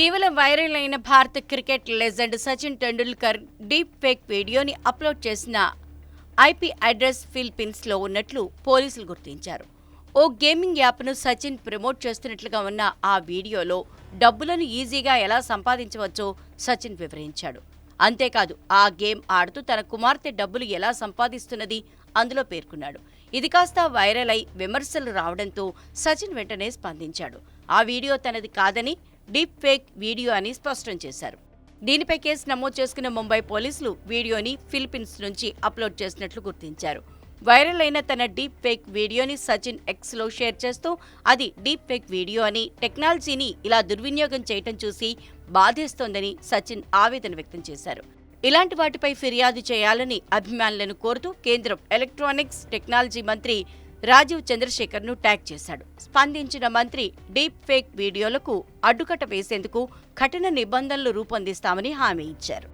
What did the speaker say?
ఇటీవల వైరల్ అయిన భారత cricket legend Sachin Tendulkar deep fake వీడియోని అప్లోడ్ చేసిన ఐపీ అడ్రస్ ఫిలిప్పీన్స్లో ఉన్నట్లు పోలీసులు గుర్తించారు. ఓ గేమింగ్ యాప్ను సచిన్ ప్రమోట్ చేస్తున్నట్లుగా ఉన్న ఆ వీడియోలో డబ్బులను ఈజీగా ఎలా సంపాదించవచ్చో సచిన్ వివరించాడు. అంతేకాదు ఆ గేమ్ ఆడుతూ తన కుమార్తె డబ్బులు ఎలా సంపాదిస్తున్నది అందులో పేర్కొన్నాడు. ఇది కాస్త వైరల్ అయి విమర్శలు రావడంతో సచిన్ వెంటనే స్పందించాడు. ఆ వీడియో తనది కాదని డీప్ ఫేక్ వీడియో అని స్పష్టం చేశారు. దీనిపై కేసు నమోదు చేసుకున్న ముంబై పోలీసులు వీడియోని ఫిలిప్పీన్స్ నుంచి అప్లోడ్ చేసినట్లు గుర్తించారు. వైరల్ అయిన తన డీప్ ఫేక్ వీడియోని సచిన్ ఎక్స్లో షేర్ చేస్తూ అది డీప్ ఫేక్ వీడియో అని టెక్నాలజీని ఇలా దుర్వినియోగం చేయటం చూసి బాధేస్తోందని సచిన్ ఆవేదన వ్యక్తం చేశారు. ఇలాంటి వాటిపై ఫిర్యాదు చేయాలని అభిమానులను కోరుతూ కేంద్రం ఎలక్ట్రానిక్స్ టెక్నాలజీ మంత్రి రాజీవ్ చంద్రశేఖర్ను ట్యాగ్ చేశాడు. స్పందించిన మంత్రి డీప్ ఫేక్ వీడియోలకు అడ్డుకట్ట వేసేందుకు కఠిన నిబంధనలు రూపొందిస్తామని హామీ ఇచ్చారు.